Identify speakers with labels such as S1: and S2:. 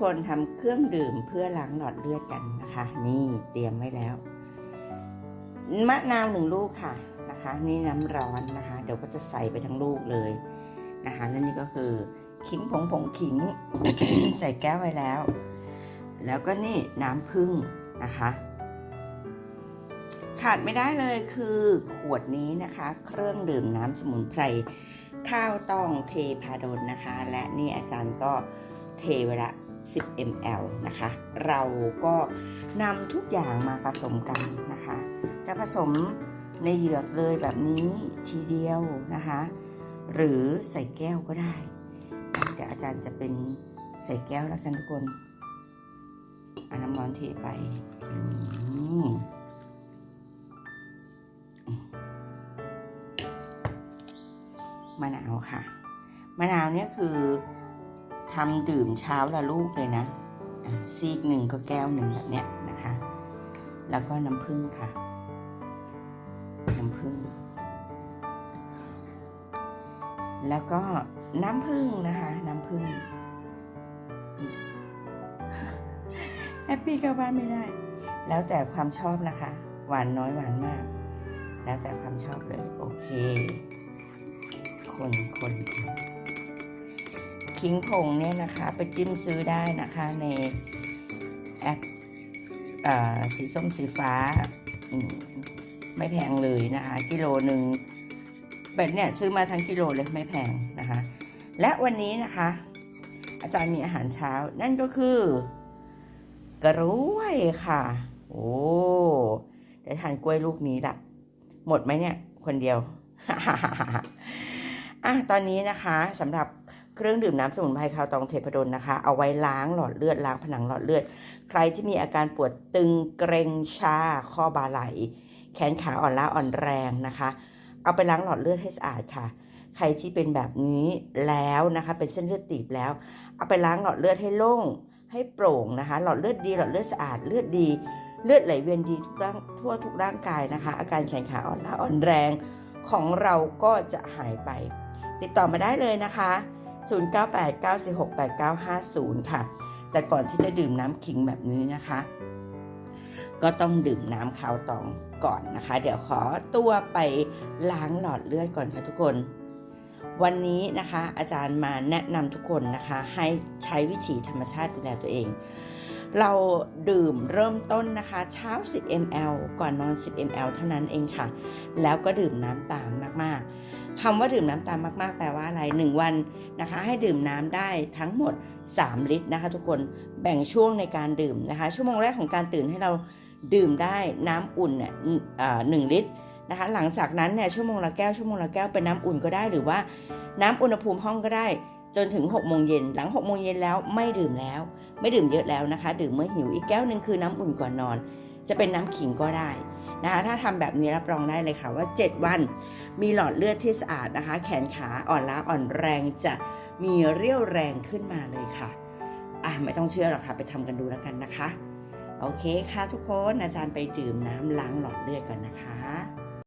S1: คนทำเครื่องดื่มเพื่อล้างหลอดเลือดกันนะคะ นี่เตรียมไว้แล้ว มะนาวหนึ่งลูกค่ะนะคะ นี่น้ำร้อนนะคะ เดี๋ยวก็จะใส่ไปทั้งลูกเลยนะคะและนี่ก็คือขิงผงผงขิง ใส่แก้วไว้แล้ว แล้วก็นี่น้ำผึ้งนะคะ ขาดไม่ได้เลยคือขวดนี้นะคะ เครื่องดื่มน้ำสมุนไพรข้าวตองเทพาดลนะคะ และนี่อาจารย์ก็เทไว้ละ 10 ml นะคะ เราก็นำทุกอย่างมาผสมกันนะคะ จะผสมในเหยือกเลยแบบนี้ทีเดียวนะคะ หรือใส่แก้วก็ได้ เดี๋ยวอาจารย์จะเป็นใส่แก้วแล้วกันทุกคนอาน้ำร้อนเทไปมะนาวค่ะ มะนาวเนี่ยคือ ทำดื่มเช้าละลูกเลยนะซีกหนึ่งก็แก้วหนึ่งแบบเนี้ยนะคะ แล้วก็น้ำผึ้งค่ะ น้ำผึ้ง แล้วก็น้ำผึ้งนะคะ น้ำผึ้งแฮปปี้เข้าบ้านไม่ได้ แล้วแต่ความชอบนะคะ หวานน้อยหวานมาก แล้วแต่ความชอบเลย โอเค คนคนคน ขิงผงเนี่ยนะคะ ไปจิ้มซื้อได้นะคะในแอปสีส้มสีฟ้า ไม่แพงเลยนะคะ กิโลหนึ่งแบบเนี่ยซื้อมาทั้งกิโลเลยไม่แพงนะคะ และวันนี้นะคะ อาจารย์มีอาหารเช้า นั่นก็คือกล้วยค่ะ โอ้เดี๋ยวทานกล้วยลูกนี้ละหมดไหมเนี่ย คนเดียวอะตอนนี้นะคะสำหรับ เครื่องดื่มน้ำสมุนไพรคาวตองเทพดลนะคะ เอาไว้ล้างหลอดเลือดล้างผนังหลอดเลือด ใครที่มีอาการปวดตึงเกรงชาข้อบาไหล แขนขาอ่อนล้าอ่อนแรงนะคะ เอาไปล้างหลอดเลือดให้สะอาดค่ะ ใครที่เป็นแบบนี้แล้วนะคะ เป็นเส้นเลือดตีบแล้ว เอาไปล้างหลอดเลือดให้โล่งให้โปร่งนะคะ หลอดเลือดดีหลอดเลือดสะอาดเลือดดี เลือดไหลเวียนดีทุกร่างทั่วทุกร่างกายนะคะ อาการแขนขาอ่อนล้าอ่อนแรงของเราก็จะหายไป ติดต่อมาได้เลยนะคะ 0989468950 ค่ะ แต่ก่อนที่จะดื่มน้ำขิงแบบนี้นะคะ ก็ต้องดื่มน้ำขาวตองก่อนนะคะ เดี๋ยวขอตัวไปล้างหลอดเลือดก่อนค่ะทุกคน วันนี้นะคะ อาจารย์มาแนะนำทุกคนนะคะ ให้ใช้วิถีธรรมชาติดูแลตัวเองเราดื่มเริ่มต้นนะคะเช้า 10 ml ก่อนนอน 10 ml เท่านั้นเองค่ะ แล้วก็ดื่มน้ำตามมาก ๆ คำว่าดื่มน้ำตามมากๆ แปลว่าอะไร 1 วันนะคะ ให้ดื่มน้ำได้ทั้งหมด 3 ลิตรนะคะ ทุกคนแบ่งช่วงในการดื่มนะคะ ชั่วโมงแรกของการตื่นให้เราดื่มได้น้ำอุ่นเนี่ยหนึ่งลิตรนะคะ หลังจากนั้นเนี่ยชั่วโมงละแก้วชั่วโมงละแก้วเป็นน้ำอุ่นก็ได้หรือว่าน้ำอุณหภูมิห้องก็ได้ จนถึง6โมงเย็นหลัง6โมงเย็นแล้วไม่ดื่มแล้ว ไม่ดื่มเยอะแล้วนะคะ ดื่มเมื่อหิวอีกแก้วหนึ่งคือน้ำอุ่นก่อนนอน จะเป็นน้ำขิงก็ได้นะคะถ้าทำแบบนี้รับรองได้เลยค่ะว่า 7 วัน มีหลอดเลือดที่สะอาดนะคะ แขนขาอ่อนล้าอ่อนแรงจะมีเรี่ยวแรงขึ้นมาเลยค่ะอะไม่ต้องเชื่อหรอกค่ะ ไปทำกันดูแล้วกันนะคะ โอเคค่ะทุกคนอาจารย์ไปดื่มน้ำล้างหลอดเลือดก่อนนะคะ